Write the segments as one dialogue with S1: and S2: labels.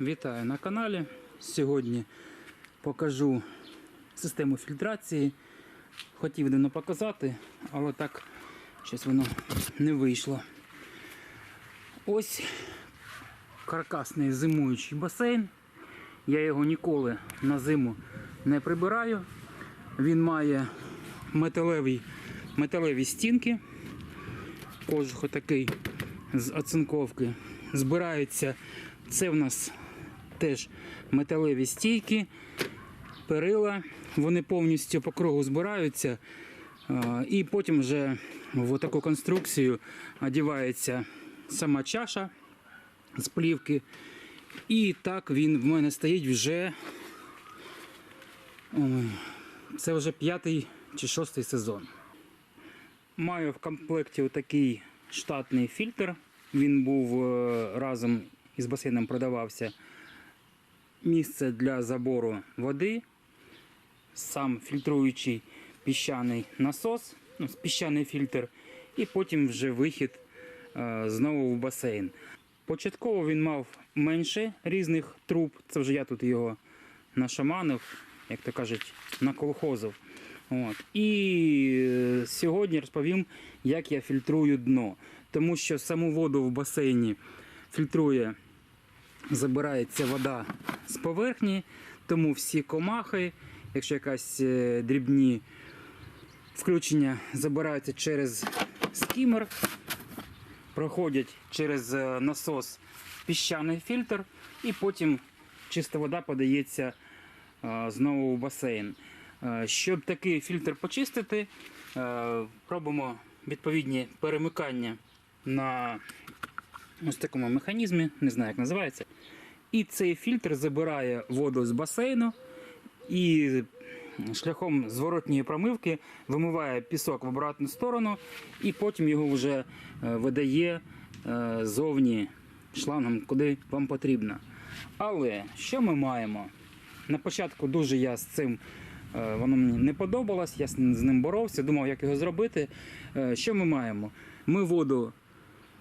S1: Вітаю на каналі. Сьогодні покажу систему фільтрації. Хотів давно показати, але так щось воно не вийшло. Ось каркасний зимуючий басейн. Я його ніколи на зиму не прибираю. Він має металеві, металеві стінки. Кожух отакий з оцинковки. Збирається. Це в нас теж металеві стійки, перила. Вони повністю по кругу збираються. І потім вже в таку конструкцію одягається сама чаша з плівки. І так він в мене стоїть вже. Це вже п'ятий чи шостий сезон. Маю в комплекті такий штатний фільтр. Він був е, разом із басейном продавався. Місце для забору води, сам фільтруючий піщаний насос, ну, піщаний фільтр, і потім вже вихід е, знову в басейн. Початково він мав менше різних труб. Це вже я тут його нашаманив, як то кажуть, наколхозив. От. І е, сьогодні розповім, як я фільтрую дно. Тому що саму воду в басейні фільтрує, забирається вода з поверхні, тому всі комахи, якщо якась е, дрібні включення забираються через скімер, проходять через е, насос піщаний фільтр, і потім чиста вода подається е, знову в басейн. Щоб такий фільтр почистити, робимо відповідні перемикання на ось такому механізмі, не знаю, як називається. І цей фільтр забирає воду з басейну і шляхом зворотньої промивки вимиває пісок в обратну сторону, і потім його вже е, видає е, зовні шлангом, куди вам потрібно. Але що ми маємо? На початку дуже я з цим е, воно мені не подобалось, я з ним боровся, думав, як його зробити. Що ми маємо? Ми воду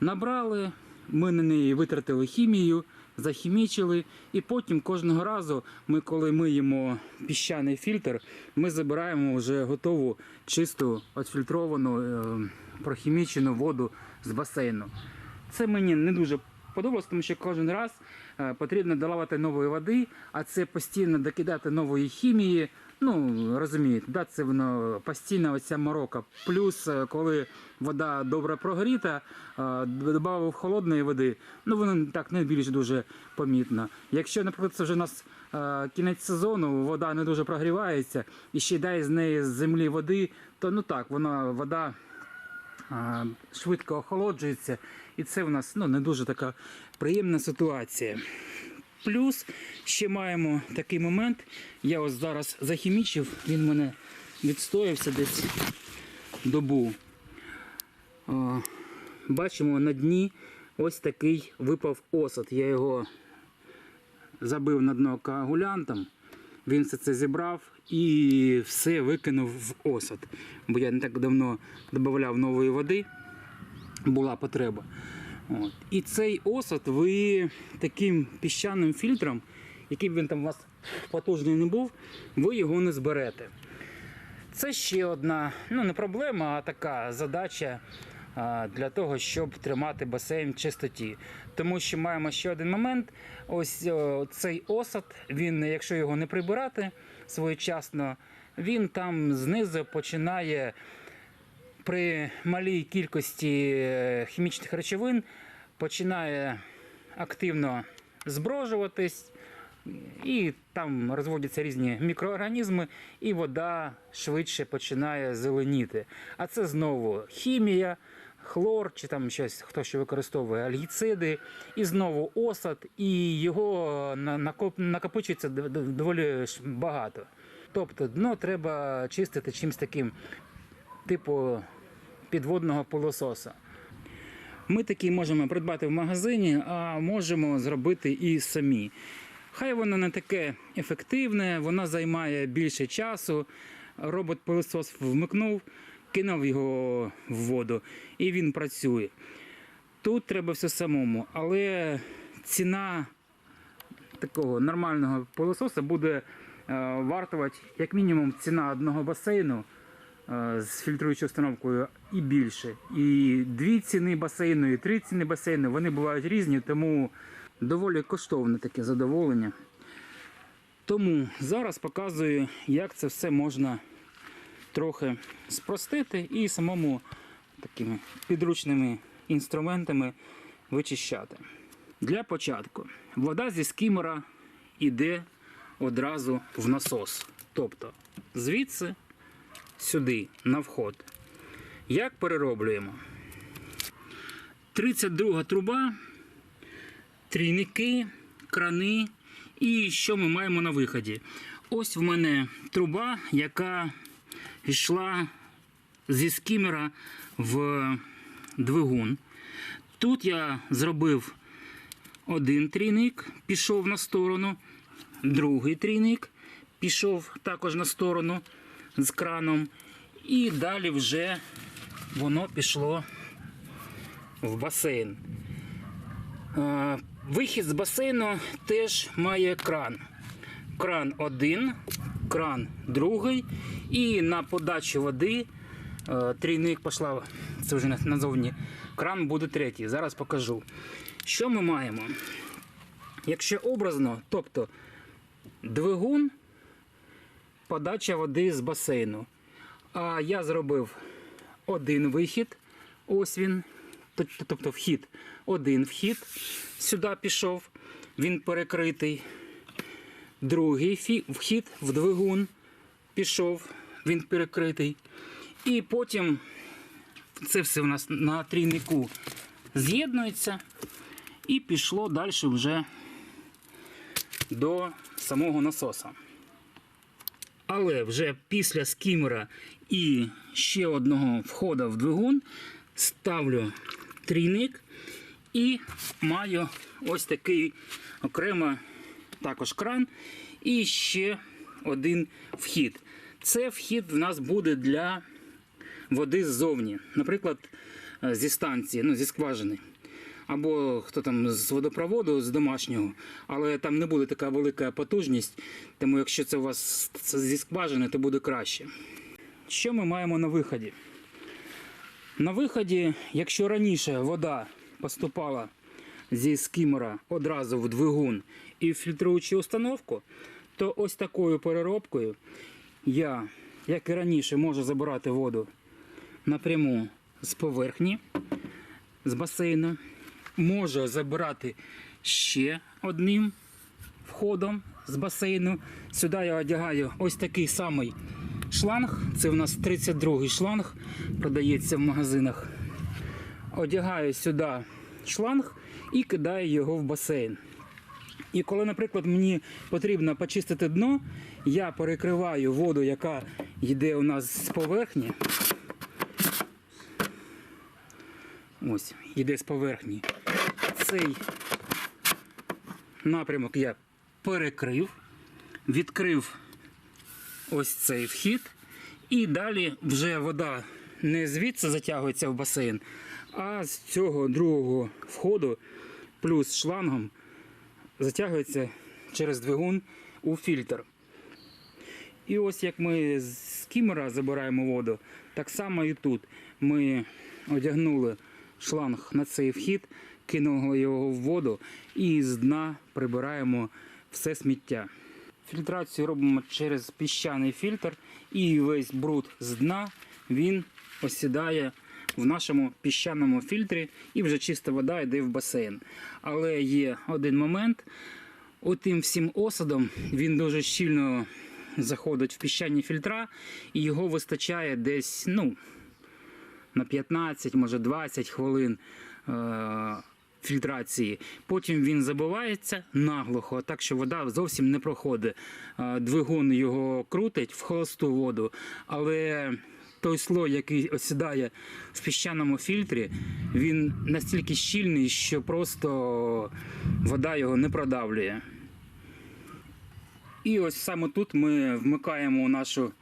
S1: набрали, ми на неї витратили хімію, захімічили, і потім кожного разу, ми, коли миємо піщаний фільтр, ми забираємо вже готову чисту, отфільтровану, е, прохімічену воду з басейну. Це мені не дуже подобалось, тому що кожен раз е, потрібно доливати нової води, а це постійно докидати нової хімії. Ну, розумієте, да, це воно постійна оця морока. Плюс, е, коли вода добре прогріта, е, додав холодної води, ну воно так не більш дуже помітно. Якщо, наприклад, це вже у нас е, кінець сезону, вода не дуже прогрівається, і ще дай з неї з землі води, то ну так, вона вода швидко охолоджується, і це в нас ну, не дуже така приємна ситуація. Плюс ще маємо такий момент. Я ось зараз захімічив, він мене відстоявся десь добу. А, бачимо на дні ось такий випав осад. Я його забив на дно коагулянтом. Він все це зібрав і все викинув в осад. Бо я не так давно додавав нової води, була потреба. От. І цей осад ви таким піщаним фільтром, який б він там у вас потужний не був, ви його не зберете. Це ще одна, ну не проблема, а така задача для того, щоб тримати басейн в чистоті. Тому що маємо ще один момент. Ось цей осад, він, якщо його не прибирати своєчасно, він там знизу починає при малій кількості е, хімічних речовин починає активно зброжуватись, і там розводяться різні мікроорганізми, і вода швидше починає зеленіти. А це знову хімія, хлор чи там щось, хто що використовує альгіциди, і знову осад, і його накоп- накопичується доволі багато. Тобто дно треба чистити чимось таким, типу підводного пилососа. Ми такі можемо придбати в магазині, а можемо зробити і самі. Хай воно не таке ефективне, воно займає більше часу. Робот пилосос вмикнув, кинув його в воду і він працює. Тут треба все самому, але ціна такого нормального пилососа буде е, вартувати як мінімум ціна одного басейну з фільтруючою установкою і більше. І дві ціни басейну, і три ціни басейну, вони бувають різні, тому доволі коштовне таке задоволення. Тому зараз показую, як це все можна трохи спростити і самому такими підручними інструментами вичищати. Для початку вода зі скімера йде одразу в насос. Тобто звідси сюди на вход. Як перероблюємо? 32 труба, трійники, крани. І що ми маємо на виході? Ось в мене труба, яка йшла зі скімера в двигун. Тут я зробив один трійник, пішов на сторону, другий трійник пішов також на сторону з краном. І далі вже воно пішло в басейн. Вихід з басейну теж має кран. Кран один, кран другий. І на подачу води е, трійник пішла, це вже назовні. Кран буде третій. Зараз покажу. Що ми маємо? Якщо образно, тобто двигун, подача води з басейну. А я зробив один вихід, ось він, тобто вхід, один вхід сюди пішов, він перекритий. Другий вхід в двигун пішов, він перекритий. І потім це все у нас на трійнику з'єднується і пішло далі вже до самого насоса. Але вже після скімера і ще одного входу в двигун ставлю трійник і маю ось такий окремо також кран і ще один вхід. Це вхід в нас буде для води ззовні, наприклад, е, зі станції, ну, зі скважини. Або хто там з водопроводу, з домашнього, але там не буде така велика потужність, тому якщо це у вас це зі скважини, то буде краще. Що ми маємо на виході? На виході, якщо раніше вода поступала зі скімера одразу в двигун і в фільтруючу установку, то ось такою переробкою я, як і раніше, можу забирати воду напряму з поверхні, з басейну. Можу забирати ще одним входом з басейну. Сюди я одягаю ось такий самий шланг. Це у нас 32-й шланг, продається в магазинах. Одягаю сюди шланг і кидаю його в басейн. І коли, наприклад, мені потрібно почистити дно, я перекриваю воду, яка йде у нас з поверхні. Ось, йде з поверхні. Цей напрямок я перекрив, відкрив ось цей вхід, і далі вже вода не звідси затягується в басейн, а з цього другого входу плюс шлангом затягується через двигун у фільтр. І ось як ми з кімера забираємо воду, так само і тут. Ми одягнули шланг на цей вхід, кинули його в воду і з дна прибираємо все сміття. Фільтрацію робимо через піщаний фільтр, і весь бруд з дна він осідає в нашому піщаному фільтрі, і вже чиста вода йде в басейн. Але є один момент. Отим всім осадом він дуже щільно заходить в піщані фільтра, і його вистачає десь ну, на 15, може 20 хвилин е- фільтрації. Потім він забивається наглухо, так що вода зовсім не проходить. Е, Двигун його крутить в холосту воду, але той слой, який осідає в піщаному фільтрі, він настільки щільний, що просто вода його не продавлює. І ось саме тут ми вмикаємо нашу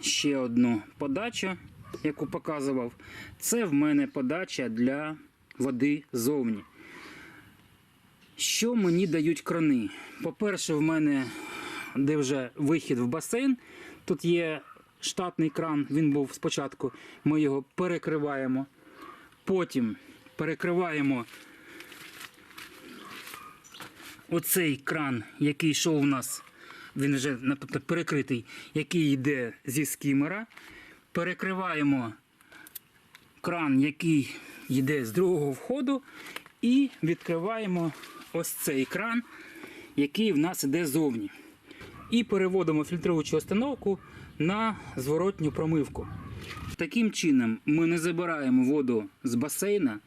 S1: ще одну подачу, яку показував. Це в мене подача для води зовні. Що мені дають крани? По-перше, в мене де вже вихід в басейн. Тут є штатний кран, він був спочатку. Ми його перекриваємо. Потім перекриваємо оцей кран, який йшов у нас, він вже тобто, перекритий, який йде зі скімера. Перекриваємо кран, який йде з другого входу, і відкриваємо ось цей кран, який в нас йде зовні. І переводимо фільтруючу установку на зворотню промивку. Таким чином ми не забираємо воду з басейна,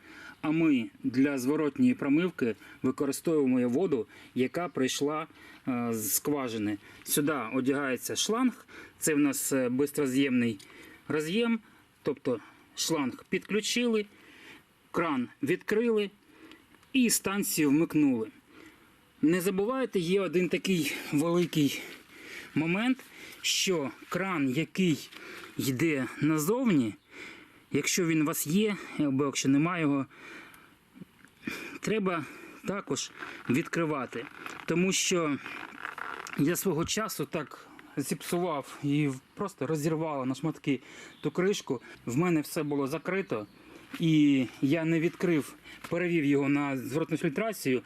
S1: а ми для зворотньої промивки використовуємо воду, яка прийшла е, з скважини. Сюди одягається шланг, це в нас е, бистроз'ємний роз'єм, тобто шланг підключили, кран відкрили і станцію вмикнули. Не забувайте, є один такий великий момент, що кран, який йде назовні, якщо він у вас є, або якщо немає його, треба також відкривати. Тому що я свого часу так зіпсував і просто розірвало на шматки ту кришку. В мене все було закрито. І я не відкрив, перевів його на зворотну фільтрацію.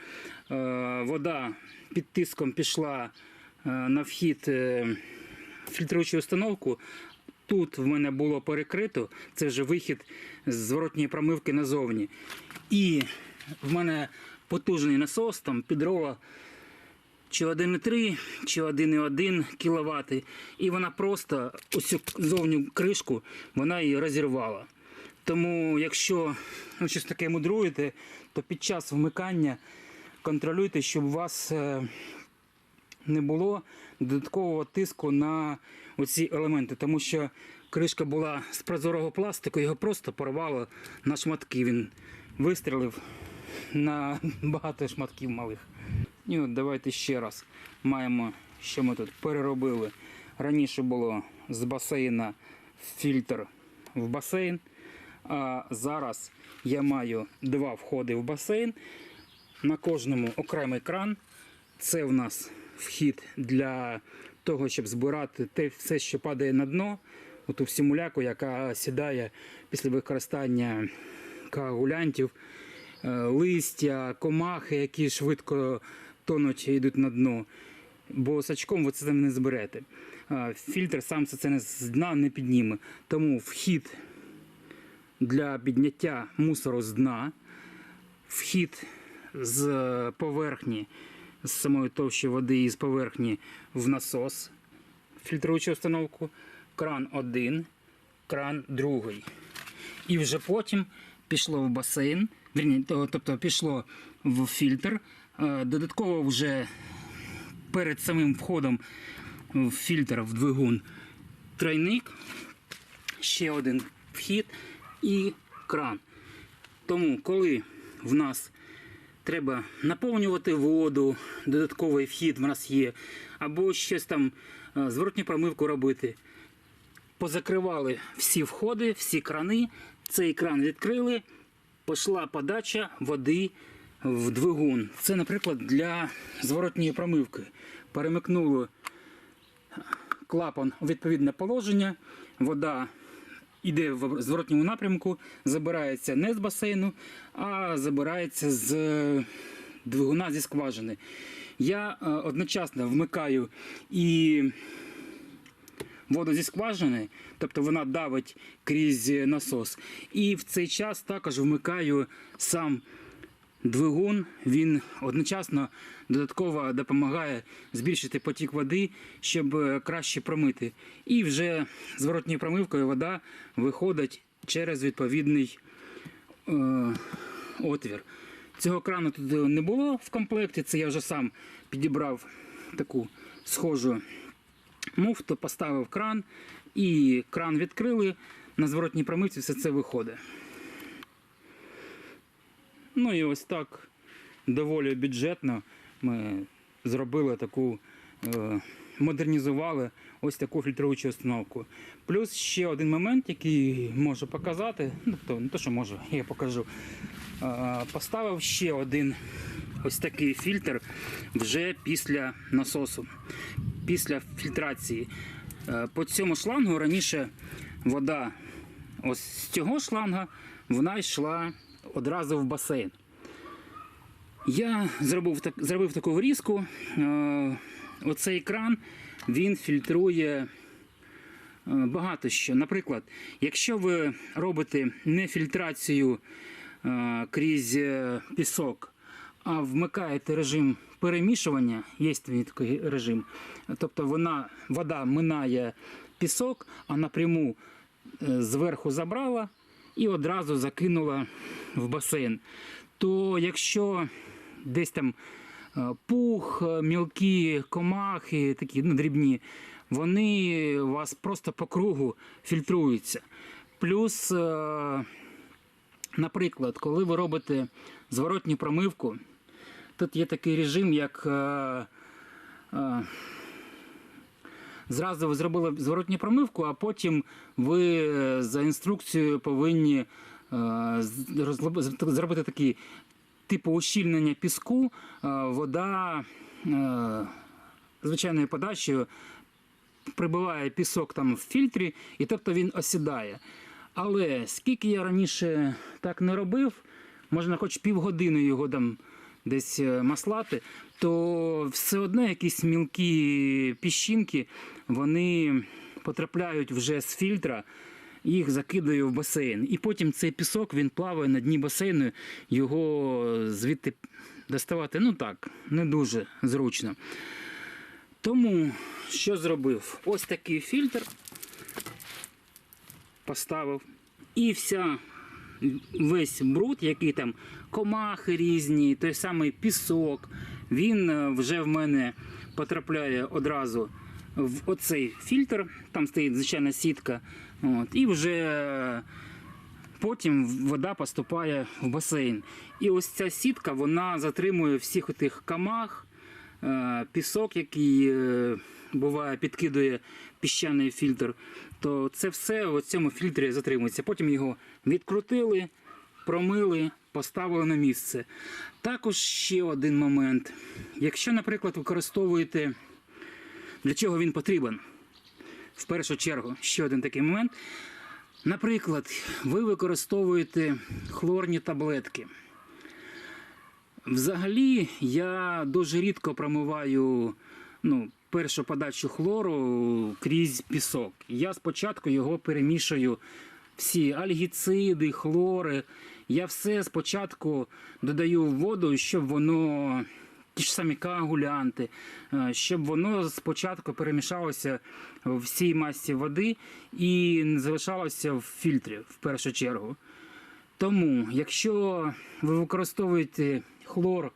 S1: Е, Вода під тиском пішла е, на вхід е, в фільтруючу установку. Тут в мене було перекрито, це вже вихід з зворотньої промивки назовні. І в мене потужний насос, там підрова чи 1,3, чи 1,1 кВт. І вона просто цю зовню кришку вона її розірвала. Тому, якщо ну, щось таке мудруєте, то під час вмикання контролюйте, щоб у вас е, не було додаткового тиску на оці елементи, тому що кришка була з прозорого пластику, його просто порвало на шматки. Він вистрілив на багато шматків малих. От давайте ще раз маємо, що ми тут переробили. Раніше було з басейна фільтр в басейн. А зараз я маю два входи в басейн. На кожному окремий кран. Це в нас вхід для того, щоб збирати те все, що падає на дно. Оту всю муляку, яка сідає після використання коагулянтів, е, листя, комахи, які швидко тонуть і йдуть на дно. Бо сачком ви це не зберете. Фільтр сам це з дна не підніме. Тому вхід для підняття мусору з дна, вхід з поверхні, з самої товщі води і з поверхні в насос, фільтруючу установку, кран один, кран другий. І вже потім пішло в басейн, тобто пішло в фільтр. Е, Додатково вже перед самим входом в фільтр в двигун тройник, ще один вхід і кран. Тому, коли в нас треба наповнювати воду, додатковий вхід в нас є, або щось там е, зворотню промивку робити, позакривали всі входи, всі крани, цей кран відкрили, пішла подача води в двигун. Це, наприклад, для зворотньої промивки. Перемикнули клапан у відповідне положення, вода йде в зворотньому напрямку, забирається не з басейну, а забирається з двигуна зі скважини. Я е, одночасно вмикаю і воду зі скважини, тобто вона давить крізь насос. І в цей час також вмикаю сам двигун. Він одночасно додатково допомагає збільшити потік води, щоб е, краще промити. І вже зворотньою промивкою вода виходить через відповідний е, отвір. Цього крану тут не було в комплекті, це я вже сам підібрав таку схожу муфту, поставив кран і кран відкрили. На зворотній промивці все це виходить. Ну і ось так доволі бюджетно ми зробили таку, е, модернізували ось таку фільтруючу установку. Плюс ще один момент, який можу показати, ну, тобто не те, що можу, я покажу. Е, Поставив ще один ось такий фільтр вже після насосу, після фільтрації. Е, По цьому шлангу раніше вода ось з цього шланга вона йшла одразу в басейн. Я зробив, так, зробив таку врізку. Е, Оцей кран він фільтрує е, багато що. Наприклад, якщо ви робите не фільтрацію е, крізь пісок, а вмикаєте режим перемішування, є такий режим, тобто вона, вода минає пісок, а напряму зверху забрала і одразу закинула в басейн. То якщо десь там е, пух, е, мілкі комахи, такі ну, дрібні, вони у вас просто по кругу фільтруються. Плюс, е, наприклад, коли ви робите зворотню промивку, тут є такий режим, як. Зразу ви зробили зворотню промивку, а потім ви е, за інструкцією повинні е, зробити такі типу ущільнення піску, е, вода звичайною подачею прибиває пісок там в фільтрі, і тобто він осідає. Але скільки я раніше так не робив, можна хоч півгодини його там десь маслати, то все одно якісь мілкі піщинки вони потрапляють вже з фільтра, їх закидаю в басейн. І потім цей пісок він плаває на дні басейну, його звідти доставати ну так, не дуже зручно. Тому що зробив? Ось такий фільтр поставив. І вся весь бруд, який там комахи різні, той самий пісок, він е, вже в мене потрапляє одразу в оцей фільтр. Там стоїть звичайна сітка. От, і вже е, потім вода поступає в басейн. І ось ця сітка вона затримує всіх тих камах, е, пісок, який буває, підкидує піщаний фільтр, то це все в цьому фільтрі затримується. Потім його відкрутили, промили, поставили на місце. Також ще один момент. Якщо, наприклад, використовуєте, для чого він потрібен? В першу чергу, ще один такий момент. Наприклад, ви використовуєте хлорні таблетки. Взагалі, я дуже рідко промиваю ну, першу подачу хлору крізь пісок. Я спочатку його перемішую всі альгіциди, хлори. Я все спочатку додаю в воду, щоб воно. Ті ж самі коагулянти, е, щоб воно спочатку перемішалося в всій масі води і не залишалося в фільтрі в першу чергу. Тому, якщо ви використовуєте хлор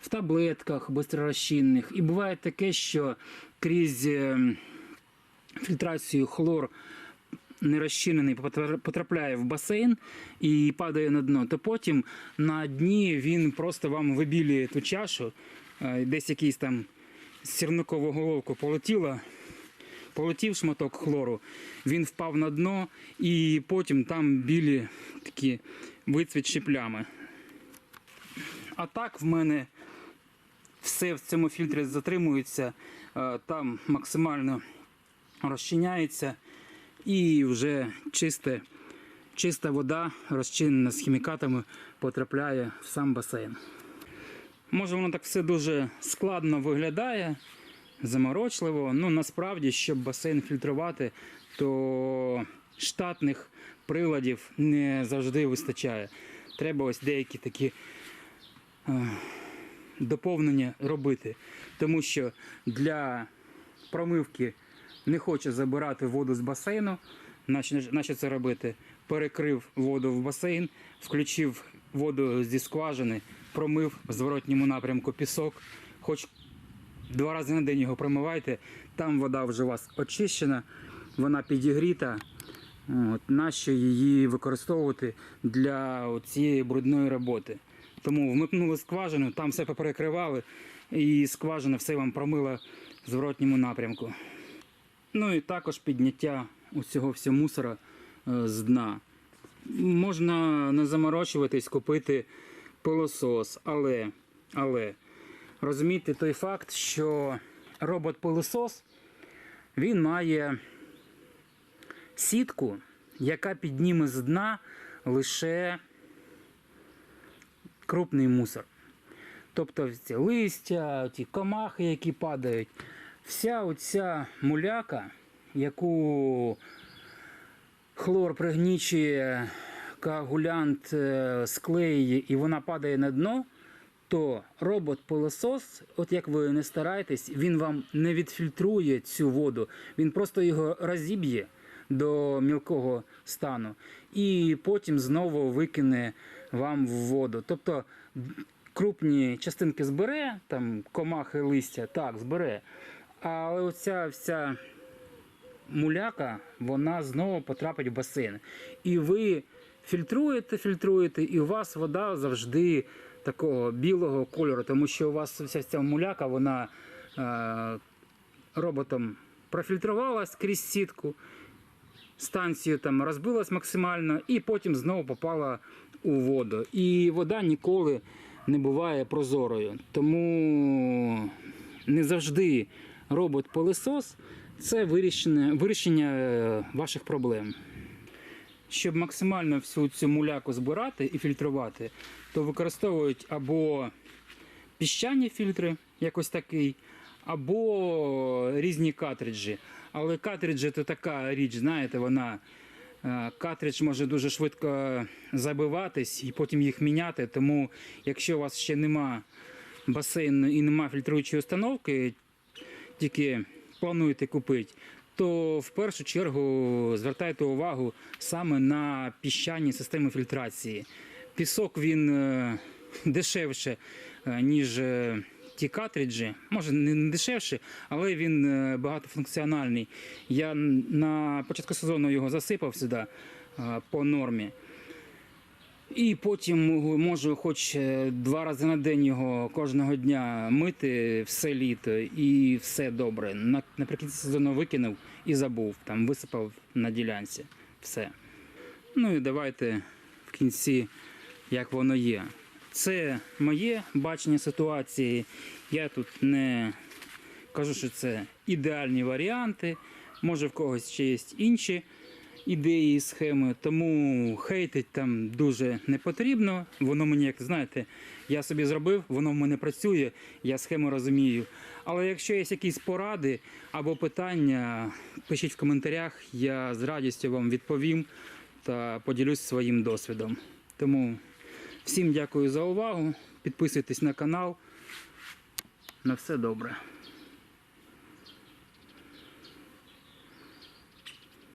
S1: в таблетках бистророзчинних, і буває таке, що крізь е, фільтрацію хлор нерозчинений потра- потрапляє в басейн і падає на дно, то потім на дні він просто вам вибілює ту чашу, е, десь якийсь там з сірникового головку полетіло, полетів шматок хлору, він впав на дно, і потім там білі такі вицвітші плями. А так в мене все в цьому фільтрі затримується, е, там максимально розчиняється і вже чисте, чиста вода, розчинена з хімікатами, потрапляє в сам басейн. Може, воно так все дуже складно виглядає, заморочливо. Ну насправді, щоб басейн фільтрувати, то штатних приладів не завжди вистачає. Треба ось деякі такі е, доповнення робити. Тому що для промивки не хоче забирати воду з басейну. Нащо це робити? Перекрив воду в басейн, включив воду зі скважини, промив в зворотньому напрямку пісок. Хоч два рази на день його промивайте, там вода вже у вас очищена, вона підігріта. Нащо її використовувати для цієї брудної роботи? Тому вмикнули скважину, там все поперекривали, і скважина все вам промила в зворотньому напрямку. Ну і також підняття усього всього мусора е, з дна. Можна не заморочуватись, купити пилосос, але Але розумійте той факт, що робот-пилосос він має сітку, яка підніме з дна лише крупний мусор. Тобто ці листя, ті комахи, які падають, вся оця муляка, яку хлор пригнічує, коагулянт е, склеює і вона падає на дно, то робот-пилосос, от як ви не стараєтесь, він вам не відфільтрує цю воду, він просто його розіб'є до мілкого стану і потім знову викине вам в воду. Тобто крупні частинки збере, там комахи, листя, так, збере. Але оця вся муляка, вона знову потрапить в басейн. І ви фільтруєте, фільтруєте, і у вас вода завжди такого білого кольору, тому що у вас вся ця муляка, вона е, роботом профільтрувалась крізь сітку, станцію там розбилась максимально, і потім знову попала у воду. І вода ніколи не буває прозорою. Тому не завжди робот-пилосос це вирішення, вирішення е, ваших проблем. Щоб максимально всю цю муляку збирати і фільтрувати, то використовують або піщані фільтри, якось такий, або різні картриджі. Але картриджі це така річ, знаєте, вона е, картридж може дуже швидко забиватись і потім їх міняти. Тому, якщо у вас ще нема басейну і нема фільтруючої установки, тільки плануєте купити, то в першу чергу звертайте увагу саме на піщані системи фільтрації. Пісок він е, дешевше, е, ніж е, ті картриджі. Може, не дешевше, але він багатофункціональний. Я на початку сезону його засипав сюди по нормі. І потім можу- хоч е, два рази на день його кожного дня мити все літо і все добре. Наприкінці сезону викинув і забув, там висипав на ділянці. Все. Ну і давайте в кінці, як воно є. Це моє бачення ситуації. Я тут не кажу, що це ідеальні варіанти. Може в когось ще є інші ідеї схеми, тому хейтить там дуже не потрібно. Воно мені, як знаєте, я собі зробив, воно в мене працює, я схему розумію. Але якщо є якісь поради або питання, пишіть в коментарях, я з радістю вам відповім та поділюсь своїм досвідом. Тому всім дякую за увагу. Підписуйтесь на канал. На все добре.